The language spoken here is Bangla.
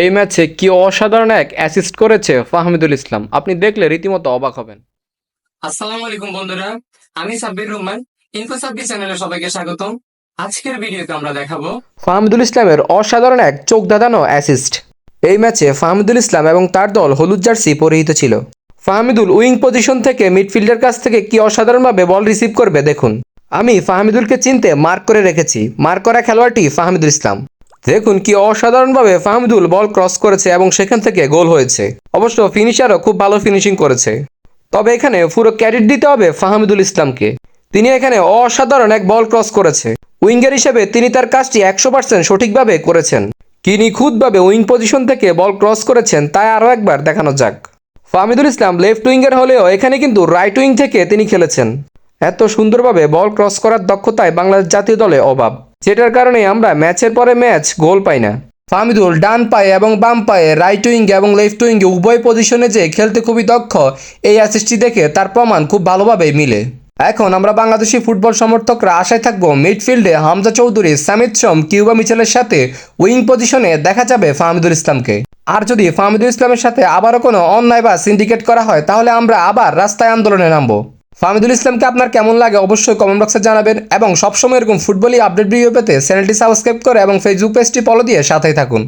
এই ম্যাচে কি অসাধারণ এক অ্যাসিস্ট করেছে ফাহমিদুল ইসলাম? আপনি দেখলে রীতিমতো অবাক হবেন। আসসালামু আলাইকুম বন্ধুরা আমি সাব্বির রহমান ইনফো সাব্বির চ্যানেলে সবাইকে স্বাগতম। আজকের ভিডিওতে আমরা দেখাবো ফাহমিদুল ইসলামের অসাধারণ এক চোখ দাদানো অ্যাসিস্ট এই ম্যাচে ফাহমিদুল ইসলাম এবং তার দল হলুদ জার্সি পরিহিত ছিল। ফাহমিদুল উইং পজিশন থেকে মিডফিল্ডের কাছ থেকে কি অসাধারণভাবে বল রিসিভ করবে দেখুন। আমি ফাহমিদুলকে চিনতে মার্ক করে রেখেছি। মার্ক করা খেলোয়াড়টি ফাহমিদুল ইসলাম। দেখুন কি অসাধারণভাবে ফাহমিদুল বল ক্রস করেছে এবং সেখান থেকে গোল হয়েছে। অবশ্য ফিনিশারও খুব ভালো ফিনিশিং করেছে। তবে এখানে পুরো ক্যারিট দিতে হবে ফাহমিদুল ইসলামকে। তিনি এখানে অসাধারণ এক বল ক্রস করেছে। উইঙ্গার হিসেবে তিনি তার কাজটি একশো পার্সেন্ট সঠিকভাবে করেছেন। কি নিখুঁতভাবে উইং পজিশন থেকে বল ক্রস করেছেন, তাই আরও একবার দেখানো যাক। ফাহমিদুল ইসলাম লেফট উইঙ্গার হলেও এখানে কিন্তু রাইট উইং থেকে তিনি খেলেছেন। এত সুন্দরভাবে বল ক্রস করার দক্ষতায় বাংলাদেশ জাতীয় দলে অভাব। যেটার কারণে আমরা ম্যাচের পরে ম্যাচ গোল পাই না। ফাহমিদুল ডান পায়ে এবং বাম পায়ে রাইট উইং এবং লেফট উইঙ্গে উভয় পজিশনে যে খেলতে খুবই দক্ষ, এই অ্যাসিস্টটি দেখে তার প্রমাণ খুব ভালোভাবেই মিলে। এখন আমরা বাংলাদেশি ফুটবল সমর্থকরা আশায় থাকব মিডফিল্ডে হামজা চৌধুরী, সামিদ সোম কিউবা মিচেলের সাথে উইং পজিশনে দেখা যাবে ফাহমিদুল ইসলামকে। আর যদি ফাহমিদুল ইসলামের সাথে আবারও কোনো অন্যায় বা সিন্ডিকেট করা হয়, তাহলে আমরা আবার রাস্তায় আন্দোলনে নামবো। ফাহমিদুল ইসলামকে আপনার কেমন লাগে অবশ্যই কমেন্ট বক্সে জানাবেন এবং সবসময় এরকম ফুটবলই আপডেট ভিডিও পেতে চ্যানেলটি সাবস্ক্রাইব করে এবং ফেসবুক পেজটি ফলো দিয়ে সাথেই থাকুন।